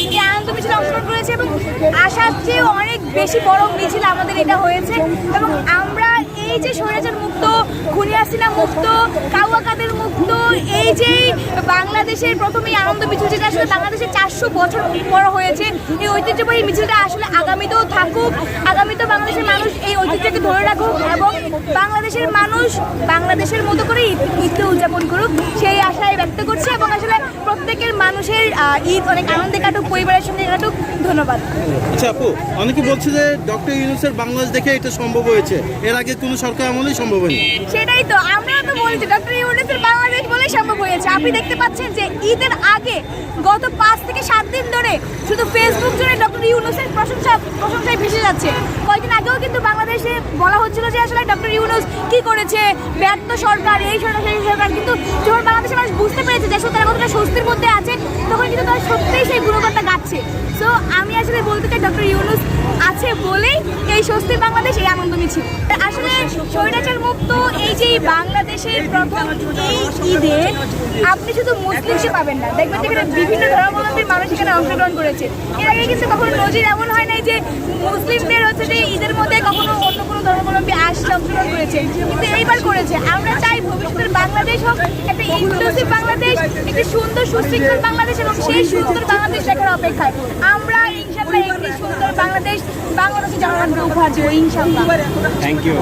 এই আনন্দ মিছিলে অংশগ্রহণ করেছে এবং আসার চেয়ে অনেক বেশি বড় মিছিল আমাদের এটা হয়েছে। এবং আমরা এই যে স্বৈরাচার মুক্ত, খুনি হাসিনা মুক্ত কাউয়া কাদের মুক্ত, এই যে বাংলাদেশের প্রথম এই আনন্দ মিছিল যেটা আসলে বাংলাদেশের চারশো বছর পর হয়েছে, এই ঐতিহ্যবাহী মিছিলটা আসলে আগামীতেও থাকুক। আগামীতেও বাংলাদেশের মানুষ এই ঐতিহ্যকে ধরে রাখুক এবং বাংলাদেশের মানুষ বাংলাদেশের মতো করে ঈদ ঈদকে উদযাপন করুক, সেই আশায় ব্যক্ত করছি এবং আসলে প্রত্যেকের মানুষের আহ, ঈদ অনেক আনন্দে কাটুক পরিবারের সঙ্গে কাটুক ধন্যবাদ। আচ্ছা আপু অনেকে বলছে যে ডক্টর ইউনুসের বাংলাদেশ দেখে এটা সম্ভব হয়েছে। এর আগে কোনো সরকার আমলেই সম্ভব হয়নি। সেটাই তো আমরা তো বলছি ডক্টর ইউনুসের বাংলাদেশ বলে সম্ভব হয়েছে। আপনি দেখতে পাচ্ছেন যে ঈদের আগে গত পাঁচ থেকে সাত দিন ধরে শুধু ফেসবুক জুড়ে ডক্টর ইউনুসের প্রশংসা প্রশংসায় ভেসে যাচ্ছে। কয়েকদিন আগেও কিন্তু বাংলাদেশে বলা হচ্ছিল যে আসলে ডক্টর ইউনুস কি করেছে ব্যর্থ সরকার এই সরকার সেই সরকার কিন্তু যখন বাংলাদেশের মানুষ বুঝতে পেরেছে যে আসলে তারা কতটা স্বস্তির মধ্যে আছে সত্যিই সেই গুণগানটা গাচ্ছে। সো আমি আসলে বলতে চাই ডক্টর ইউনুস আছে বলেই এই স্বস্তি বাংলাদেশ এই আনন্দ মিছিল। আসলে স্বৈরাচার মুক্ত এই যে বাংলাদেশের প্রথম ঈদে আপনি শুধু মুসলিমকে পাবেন না। দেখবেন যেখানে বিভিন্ন ধর্মাবলম্বীর মানুষ এখানে অংশগ্রহণ করেছে। এর আগে কিন্তু কখনো নজির এমন হয় নাই যে মুসলিমদের হচ্ছে যে ঈদের মধ্যে কখনো অন্য কোনো ধর্মাবলম্বী আসছে, অংশগ্রহণ করেছে। কিন্তু এইবার করেছে। আমরা চাই ভবিষ্যতের ইনক্লুসিভ বাংলাদেশ একটি সুন্দর সুশৃঙ্খল বাংলাদেশ এবং সেই সুন্দর বাংলাদেশ দেখার অপেক্ষায়। আমরা ইনশাল্লাহ একটি সুন্দর বাংলাদেশ বাংলাদেশ জনগণকে উপহার ইনশাল্লাহ থ্যাংক ইউ